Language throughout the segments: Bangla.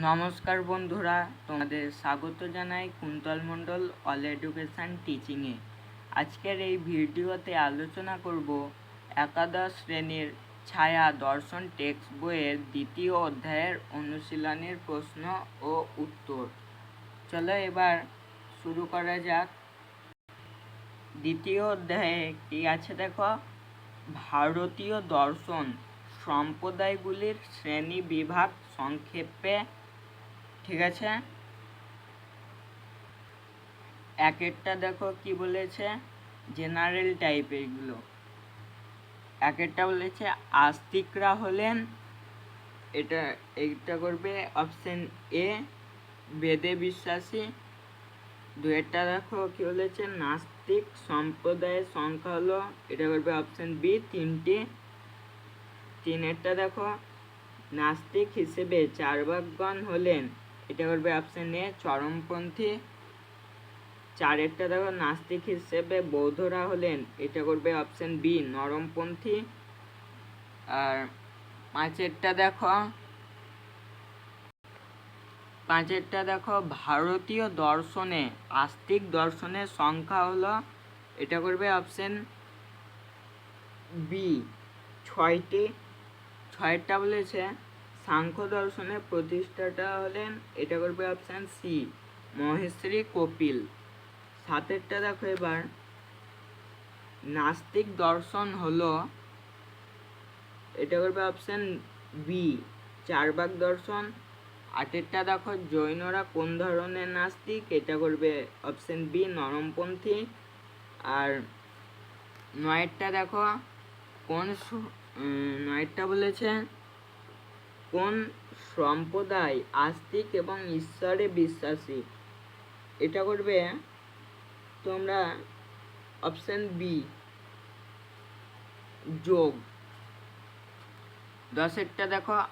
নমস্কার বন্ধুরা, তোমাদের স্বাগত জানাই কুন্তল মণ্ডল অল এডুকেশান টিচিংয়ে আজকের এই ভিডিওতে আলোচনা করব একাদশ শ্রেণির ছায়া দর্শন টেক্সট বইয়ের দ্বিতীয় অধ্যায়ের অনুশীলনের প্রশ্ন ও উত্তর। চলো এবার শুরু করা যাক। দ্বিতীয় অধ্যায়ে কি আছে দেখো? ভারতীয় দর্শন সম্প্রদায়গুলির শ্রেণি বিভাগ সংক্ষেপে ঠিক আছে? এক একটা দেখো কি বলেছে? জেনারেল টাইপ এইগুলো এক একটা বলেছে, আস্তিকরা হলেন, এটা, এইটা করবে অপশন এ বেদে বিশ্বাসী। দুয়েরটা দেখো কি বলেছে, নাস্তিক সম্প্রদায়ের সংখ্যা হলো, এটা করবে অপশন বি তিনটি। তিনেরটা দেখো, নাস্তিক হিসেবে চারবাকগণ হলেন। এটা করবে অপশন এ চরমপন্থী। চারেরটা দেখো, নাস্তিক হিসেবে বৌদ্ধরা হলেন, এটা করবে অপশন বি নরমপন্থী। আর পাঁচেরটা দেখো পাঁচেরটা দেখো, ভারতীয় দর্শনে, আস্তিক দর্শনের সংখ্যা হলো, এটা করবে অপশন বি ছয়টি, ছয়টা বলেছে। সাংখ্য দর্শনের প্রতিষ্ঠাটা হলেন এটা করবে অপশান সি মহেশ্রী কপিল। সাতেরটা দেখো এবার। নাস্তিক দর্শন হলো এটা করবে অপশান বি, চারবাক দর্শন। আটেরটা দেখো, জৈনরা কোন ধরনের নাস্তিক? এটা করবে অপশান বি, নরমপন্থী। আর নয়েরটা দেখো, কোন নয়েরটা বলেছে? কোন সম্প্রদায় আস্তিক এবং ঈশ্বরে বিশ্বাসী? এটা করবে তোমরা অপশান বি যোগ। দশেরটা দেখো।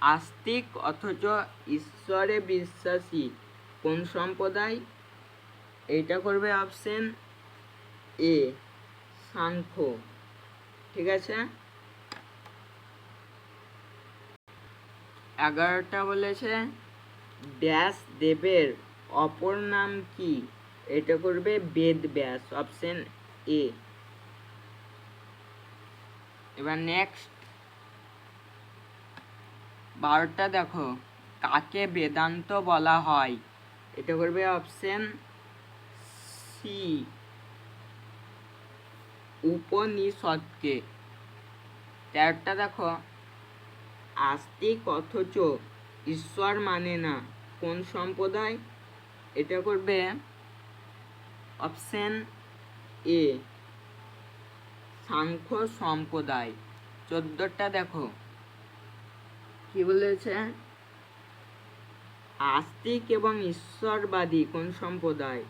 আস্তিক অথচ ঈশ্বরে বিশ্বাসী। কোন সম্প্রদায়? এইটা করবে অপশন এ সাংখ্য। ঠিক আছে? এগারোটা বলেছে, ব্যাস দেবের অপর নাম কি? এটা করবে বেদ ব্যাস অপশন এ এবার নেক্সট বারোটা দেখো, কাকে বেদান্ত বলা হয়? এটা করবে অপশন সি উপনিষদকে। তেরোটা দেখো আস্তিক অথচ ঈশ্বর মানে না। কোন সম্প্রদায়? এটা করবে অপশন এ, সাংখ্য সম্প্রদায়। চোদ্দটা দেখো। কি বলেছে? আস্তিক এবং ঈশ্বরবাদী কোন সম্প্রদায়?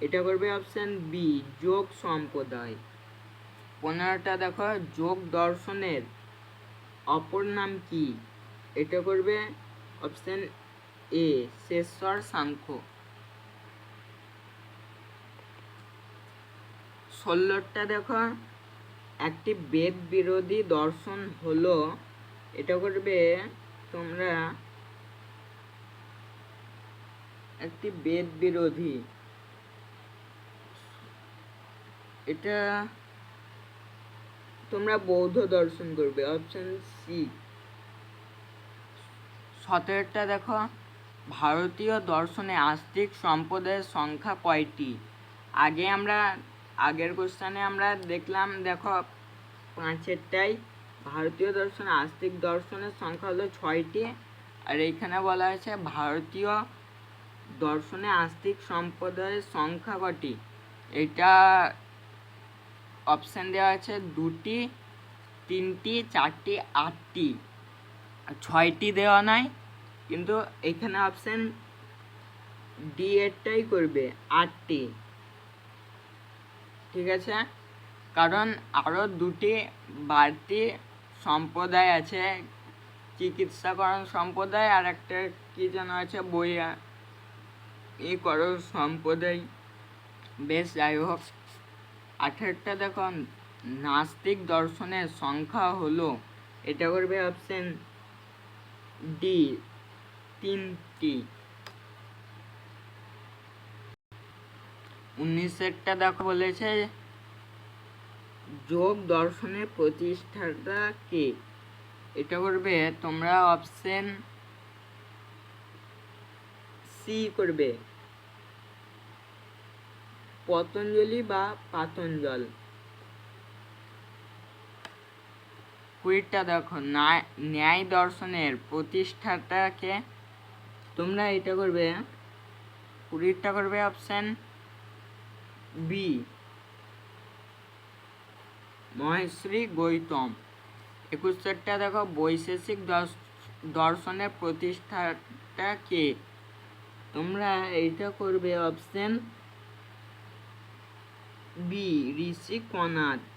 এটা করবে অপশন বি, যোগ সম্প্রদায়। পনেরোটা দেখো, যোগ দর্শনের অপর নাম কি? এটা করবে অপশন এ শেষর সাংখ্য ষোলোটা দেখো। একটি বেদ বিরোধী দর্শন হলো, এটা করবে তোমরা একটি বেদ বিরোধী। এটা তোমরা বৌদ্ধ দর্শন করবে। অপশন সি সতেরোটা দেখো। ভারতীয় দর্শনে আস্তিক সম্প্রদায়ের সংখ্যা কয়টি? আগে আমরা, আগের কোশ্চানে আমরা দেখলাম, দেখো, পাঁচেরটাই। ভারতীয় দর্শনে আস্তিক দর্শনের সংখ্যা হলো ছয়টি। আর এইখানে বলা হয়েছে ভারতীয় দর্শনে আস্তিক সম্প্রদায়ের সংখ্যা কটি? এটা অপশান দেওয়া আছে দুটি। তিনটি, চারটি, আটটি। ছয়টি দেওয়া নাই, কিন্তু এখানে অপশান ডি এরটাই করবে, আটটি। ঠিক আছে? কারণ আরও দুটি বাড়তি সম্প্রদায় আছে, চিকিৎসাকরণ সম্প্রদায়, আর একটা কী যেন আছে বইয়া এ করো সম্প্রদায়। বেশ, যাই হোক। আঠেরটা দেখো নাস্তিক দর্শনের সংখ্যা হলো, এটা করবে অপশন ডি তিনটি। উনিশেরটা দেখো বলেছে, যোগ দর্শনের প্রতিষ্ঠাতা কে? এটা করবে তোমরা অপশন সি করবে। পতঞ্জলি বা পাতঞ্জল। কুড়িটা দেখো, ন্যায়- দর্শনের প্রতিষ্ঠাটাকে তোমরা এটা করবে, কুড়িটা করবে অপশান বি মহেশ্রী গৌতম। একুশেরটা দেখো, বৈশেষিক দর্শ- দর্শনের প্রতিষ্ঠাটা কে? তোমরা এইটা করবে অপশান বি ঋষি কনাদ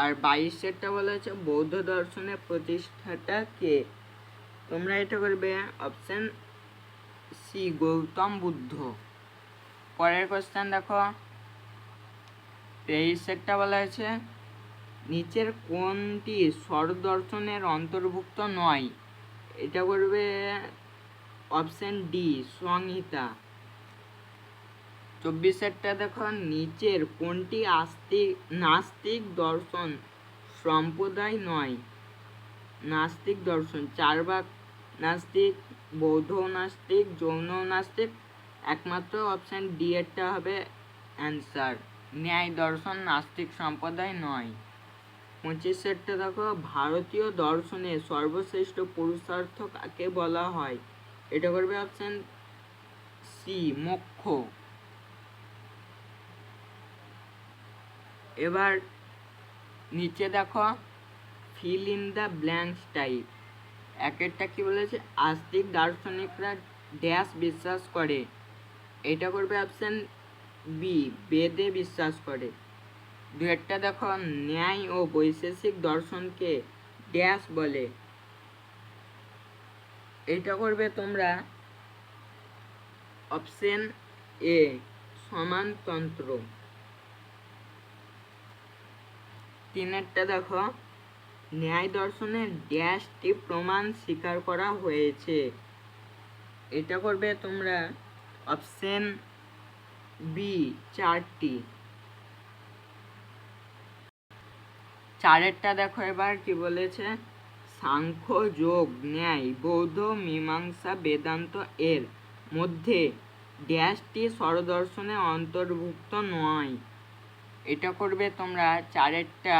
আর বাইশেরটা বলা হচ্ছে বৌদ্ধ দর্শনের প্রতিষ্ঠাটা কে? তোমরা এটা করবে অপশান সি গৌতম বুদ্ধ। পরের কোশ্চেন দেখো। তেইশেরটা বলা হয়েছে, নিচের কোনটি স্বরদর্শনের অন্তর্ভুক্ত নয়? এটা করবে অপশান ডি সংহিতা। চব্বিশেরটা দেখো, নিচের কোনটি আস্তিক নাস্তিক দর্শন? সম্প্রদায় নয়। নাস্তিক দর্শন চার ভাগ নাস্তিক, বৌদ্ধ নাস্তিক, যৌন নাস্তিক, একমাত্র অপশন ডি এরটা হবে অ্যান্সার ন্যায় দর্শন, নাস্তিক সম্প্রদায় নয়। পঁচিশেরটা দেখো, ভারতীয় দর্শনে সর্বশ্রেষ্ঠ পুরুষার্থ কাকে বলা হয়? এটা করবে অপশন সি মোক্ষ। এবার নিচে দেখো fill in the blanks type একেরটা কি বলেছে? আস্তিক দার্শনিকরা ড্যাশ বিশ্বাস করে। এটা করবে অপশন বি বেদে বিশ্বাস করে। দুয়েরটা দেখো, ন্যায় ও বৈশেষিক দর্শনকে ড্যাশ বলে। এটা করবে তোমরা অপশন এ সমানতন্ত্র। তিনেরটা দেখো। ন্যায় দর্শনের ড্যাশটি প্রমাণ স্বীকার করা হয়েছে। এটা করবে তোমরা অপশন বি, চারটি। চারেরটা দেখো এবার কি বলেছে? সাংখ্য, যোগ, ন্যায়, বৌদ্ধ, মীমাংসা, বেদান্ত এর মধ্যে ড্যাশটি স্বরদর্শনে অন্তর্ভুক্ত নয়। এটা করবে তোমরা চারেরটা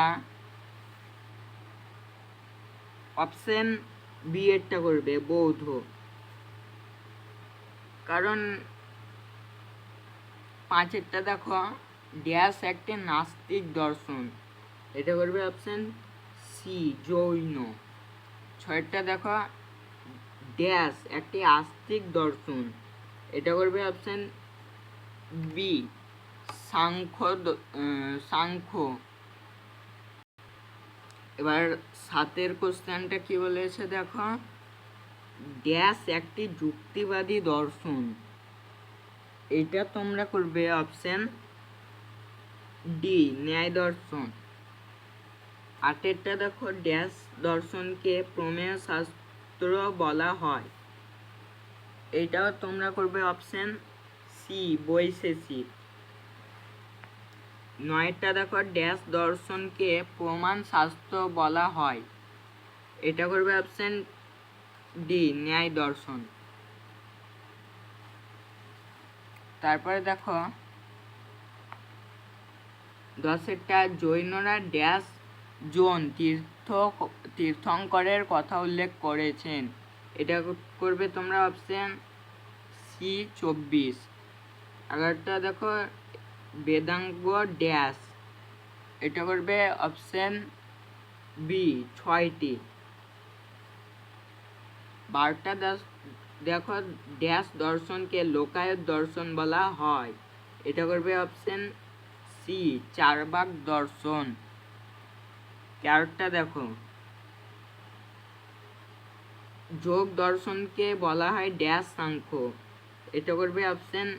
অপশন বি এরটা করবে, বৌদ্ধ। কারণ পাঁচেরটা দেখো ড্যাশ একটি নাস্তিক দর্শন। এটা করবে অপশন সি জৈন। ছয়টা দেখো ড্যাশ একটি আস্তিক দর্শন। এটা করবে অপশন বি সাংখ্য সাংখ্য। এবার সাতের কোশ্চেনটা কি বলেছে দেখো? ড্যাশ একটি যুক্তিবাদী দর্শন। এটা তোমরা করবে অপশন ডি ন্যায় দর্শন। আটেরটা দেখো ড্যাশ দর্শনকে প্রমেয় শাস্ত্র বলা হয়। এটাও তোমরা করবে অপশন সি বৈশেষিক। নয়টা দেখো, ড্যাশ দর্শনকে প্রমাণ শাস্ত্র বলা হয়। এটা করবে অপশন ডি, ন্যায় দর্শন। তারপরে দেখো, দশেরটা, জৈনরা ড্যাশ জোন, তীর্থ, তীর্থঙ্করের কথা উল্লেখ করেছেন। এটা করবে তোমরা অপশন সি, চব্বিশ। এগারোটা দেখো বেদাঙ্গ ড্যাশ। এটা করবে অপশন বি, ছয়টি। বারোটা দাস দেখো, ড্যাশ দর্শনকে লোকায়ত দর্শন বলা হয়। এটা করবে অপশন সি, চারবাক দর্শন। তেরোটা দেখো। যোগ দর্শনকে বলা হয় ড্যাশ সাংখ্য। এটা করবে অপশন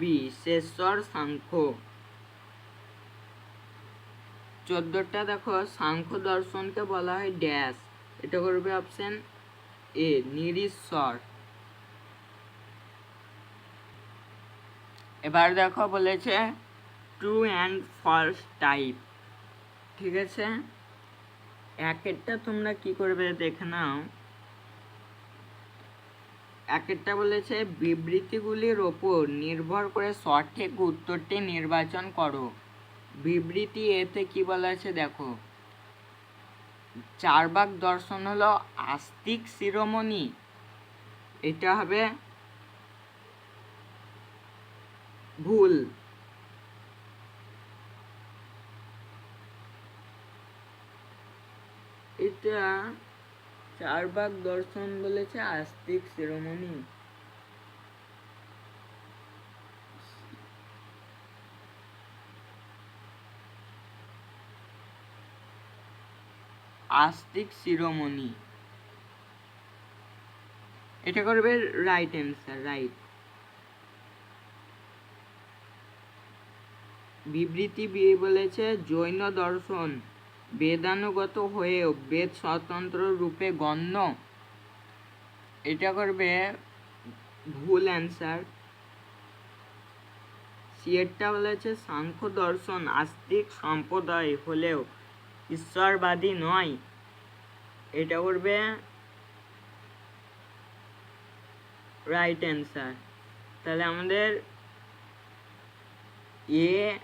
বি শেষর সাংখ্য চোদ্দটা দেখো সাংখ্য দর্শনকে বলা হয় ড্যাশ। এটা করবে অপশন এ নিরীশ্বর এবার দেখো বলেছে ট্রু অ্যান্ড ফলস টাইপ ঠিক আছে? এক একটা তোমরা কি করবে দেখে নাও। এক একটা বলেছে, বিবৃতিগুলির ওপর নির্ভর করে সঠিক উত্তরটি নির্বাচন করো। বিবৃতি এতে কি বলা আছে দেখো, চারবাক দর্শন হলো আস্তিক শিরোমণি। এটা হবে ভুল। এটা চারবাক দর্শন বলেছে আস্তিক শিরোমণি। আস্তিক শিরোমণি। এটা করবে রাইট অ্যান্সার রাইট বিবৃতি বলেছে, জৈন দর্শন। বেদানুগত হয়েও বেদ স্বতন্ত্র রূপে গণ্য। এটা করবে ভুল অ্যান্সার সিয়েরটা বলেছে, সাংখ্য দর্শন আস্তিক সম্প্রদায় হলেও ঈশ্বরবাদী নয়। এটা করবে রাইট অ্যান্সার তাহলে আমাদের এ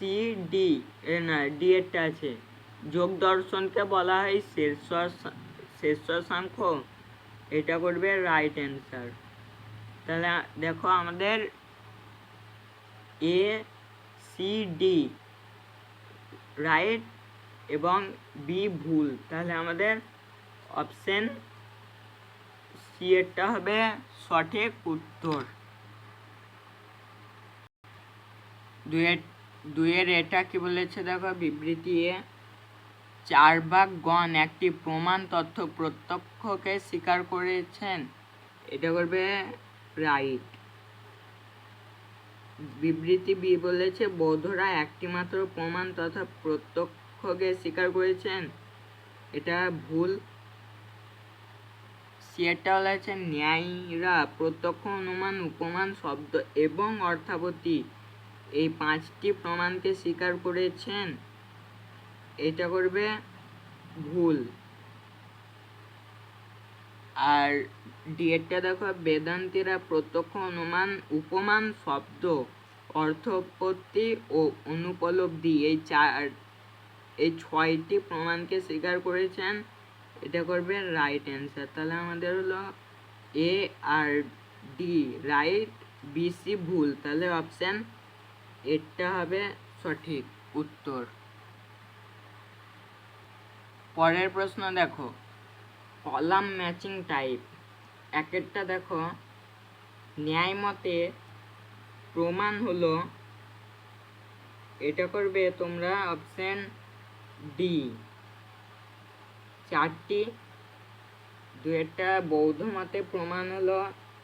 সি ডি না ডি এরটা আছে। যোগ দর্শনকে বলা হয় শেরশ্বর শেরশ্বর সাংখ্য। এটা করবে রাইট অ্যান্সার তাহলে দেখো আমাদের এ সি ডি রাইট এবং বি ভুল। তাহলে আমাদের অপশন সি এরটা হবে সঠিক উত্তর। দুয়ের দুয়ের এটা কি বলেছে দেখো, বিবৃতি এ চারবাকগণ একটি প্রমাণ তথ্য প্রত্যক্ষকে স্বীকার করেছেন। এটা করবে রাইট। বিবৃতি বি বলেছে, বৌদ্ধরা একটিমাত্র প্রমাণ তথা প্রত্যক্ষকে স্বীকার করেছেন। এটা ভুল। সিয়েরটা বলেছে, ন্যায়রা প্রত্যক্ষ অনুমান, উপমান, শব্দ এবং অর্থাবতী এই পাঁচটি প্রমাণকে স্বীকার করেছেন। এটা করবে ভুল। আর ডিএটটা দেখো, বেদান্তীরা প্রত্যক্ষ অনুমান, উপমান, শব্দ, অর্থোৎপত্তি ও অনুপলব্ধি এই চার, এই ছয়টি প্রমাণকে স্বীকার করেছেন। এটা করবে রাইট অ্যান্সার তাহলে আমাদের হলো এ আর ডি রাইট বিসি ভুল। তাহলে অপশান এটা হবে সঠিক উত্তর। পরের প্রশ্ন দেখো। কলাম ম্যাচিং টাইপ এক একটা দেখো ন্যায় মতে প্রমাণ হলো, এটা করবে তোমরা অপশন ডি চারটি দু একটা বৌদ্ধ মতে প্রমাণ হলো,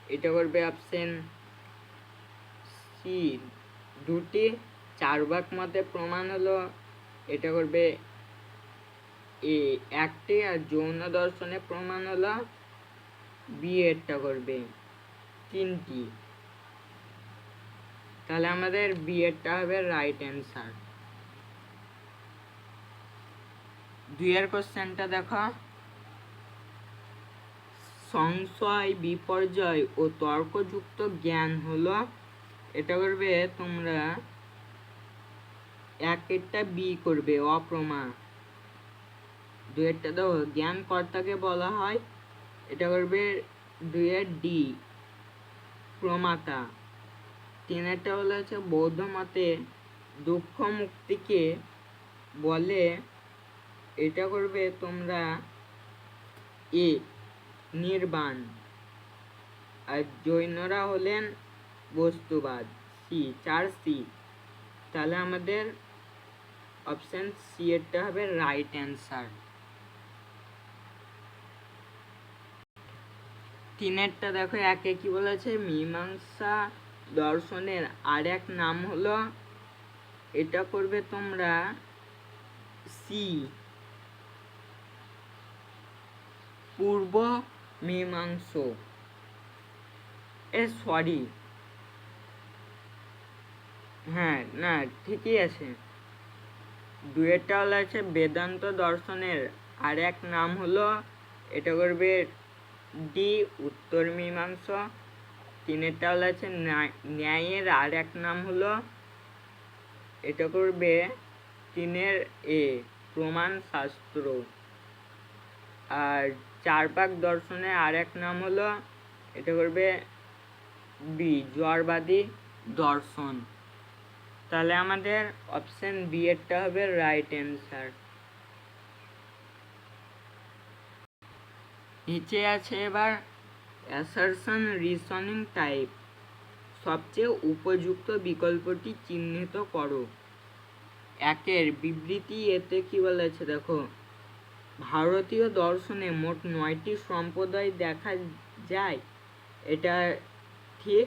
এটা করবে অপশন সি দুটি চারবাক মতে প্রমাণ হলো, এটা করবে এ একটি আর যৌন দর্শনে প্রমাণ হলো, বি এরটা করবে তিনটি। তাহলে আমাদের বি এরটা হবে রাইট অ্যান্সার দুইয়ের কোশ্চেনটা দেখো। সংশয়, বিপর্যয় ও তর্কযুক্ত জ্ঞান হলো এটা করবে তোমরা এক একটা বি করবে, অপ্রমা। দুয়েরটা দেখো জ্ঞান কর্তাকে বলা হয়, এটা করবে দুয়ের ডি প্রমাতা। তিনেরটা হলো হচ্ছে বৌদ্ধ মতে, দুঃখ মুক্তিকে বলে, এটা করবে তোমরা এ, নির্বাণ। আর জৈনরা হলেন বস্তুবাদ। সি চার সি তাহলে আমাদের অপশান সি এরটা হবে রাইট অ্যান্সার তিনেরটা দেখো, একে কি বলেছে? মীমাংসা দর্শনের আর এক নাম হলো, এটা করবে তোমরা সি পূর্ব মীমাংস। এ সরি হ্যাঁ না, ঠিকই আছে। দুয়েরটা হলো আছে বেদান্ত দর্শনের আর এক নাম হলো, এটা করবে ডি উত্তর মীমাংসা। তিনেরটা হলো আছে ন্যায়ের আর এক নাম হলো, এটা করবে তিনের এ প্রমাণ শাস্ত্র আর চারপাক দর্শনে আর এক নাম হলো, এটা করবে বি জড়বাদী দর্শন। তাহলে আমাদের অপশন বি এরটা হবে রাইট অ্যান্সার নিচে আছে এবার অ্যাসারশন রিসনিং টাইপ সবচেয়ে উপযুক্ত বিকল্পটি চিহ্নিত করো। একের বিবৃতি এতে কি বলেছে দেখো, ভারতীয় দর্শনে মোট নয়টি সম্প্রদায় দেখা যায়। এটা ঠিক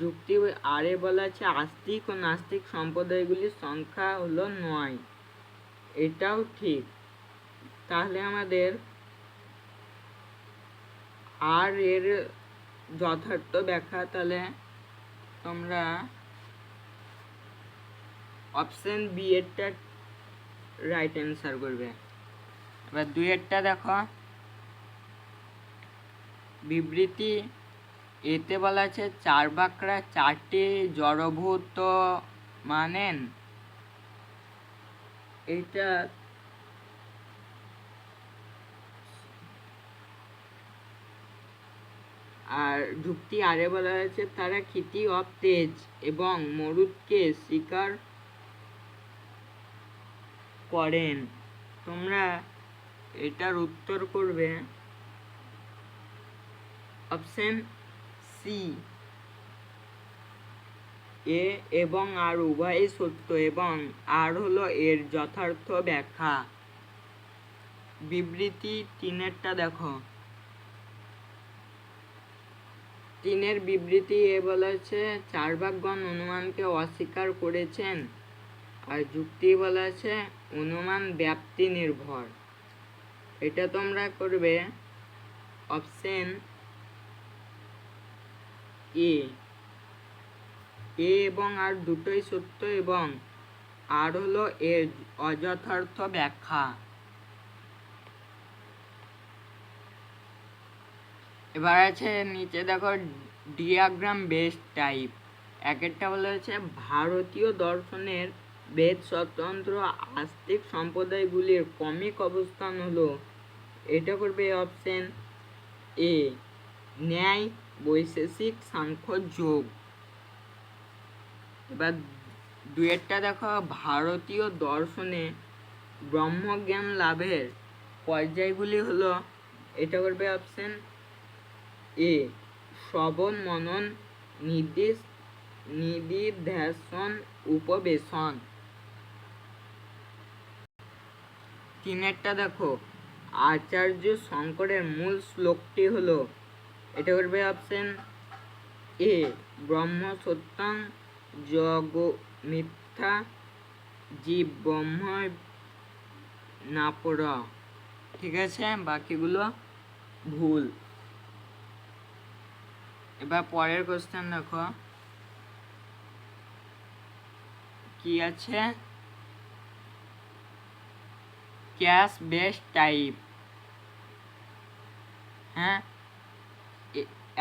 যুক্তি আরে বলা আছে, আস্তিক ও নাস্তিক সম্প্রদায়গুলির সংখ্যা হলো নয়। এটাও ঠিক। তাহলে আমাদের আর এর যথার্থ ব্যাখ্যা তাহলে তোমরা অপশন বি এরটা রাইট অ্যান্সার করবে। এবার দুইয়েরটা দেখো। বিবৃতি এতে বলা আছে, চার বাকরা চারটি জড়ভূত মানেন। এটা আর যুক্তি আরে বলা হয়েছে, তারা খ্যাতি অফ তেজ এবং মরুদকে স্বীকার করেন। তোমরা এটার উত্তর করবে। Option C. এ এবং আর উভয়ই সত্য এবং আর হলো এর যথার্থ ব্যাখ্যা। বিবৃতি তিনেরটা দেখো। তিনের বিবৃতি এ বলেছে চারবাকগণ অনুমানকে অস্বীকার করেছেন। আর যুক্তি বলা আছে অনুমান ব্যাপ্তি নির্ভর। এটা তোমরা করবে। Option A. এ এবং আর দুটোই সত্য এবং আর হলো এর অযথার্থ ব্যাখ্যা। এবার আছে নিচে দেখো ডিয়াগ্রাম বেস্ট টাইপ এক একটা বলা হচ্ছে ভারতীয় দর্শনের বেদ স্বতন্ত্র আস্তিক সম্প্রদায়গুলির কমিক অবস্থান হলো। এটা করবে অপশন এ ন্যায় বৈশেষিক সাংখ্য যোগ। এবার দুয়েরটা দেখো, ভারতীয় দর্শনে ব্রহ্মজ্ঞান লাভের পর্যায়গুলি হলো, এটা করবে অপশন এ শ্রবণ, মনন, নির্দেশ নিদিধ্যাসন উপবেশন। তিনেরটা দেখো, আচার্য শঙ্করের মূল শ্লোকটি হলো এটা করবে অপশন এ ব্রহ্ম সত্যাং জগ মিথ্যা জীব ব্রহ্ম নাপর। ঠিক আছে? বাকিগুলো ভুল। এবার পরের কোশ্চেন দেখো। কি আছে? Case based type. হ্যাঁ?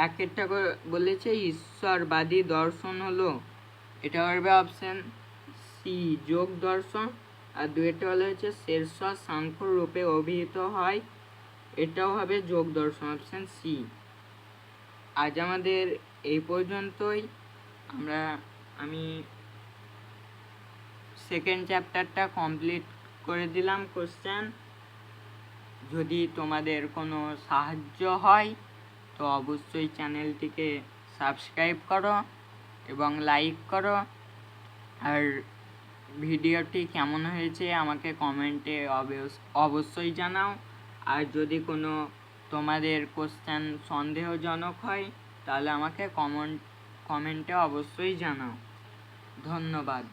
এক একটা করে বলেছে, ঈশ্বরবাদী দর্শন হলো। এটা হবে অপশন সি যোগ দর্শন। আর দুইটা হলো হচ্ছে শেরশাহ সাংখ্য রূপে অভিহিত হয়। এটাও হবে যোগ দর্শন অপশন সি আজ আমাদের এই পর্যন্তই। আমরা, আমি সেকেন্ড চ্যাপ্টারটা কমপ্লিট করে দিলাম কোশ্চেন যদি তোমাদের কোনো সাহায্য হয় তো অবশ্যই চ্যানেলটিকে সাবস্ক্রাইব করো এবং লাইক করো। আর ভিডিওটি কেমন হয়েছে আমাকে কমেন্টে অবশ্যই জানাও। আর যদি কোনো তোমাদের কোশ্চেন সন্দেহজনক হয়, তাহলে আমাকে কমেন্ট কমেন্টে অবশ্যই জানাও। ধন্যবাদ।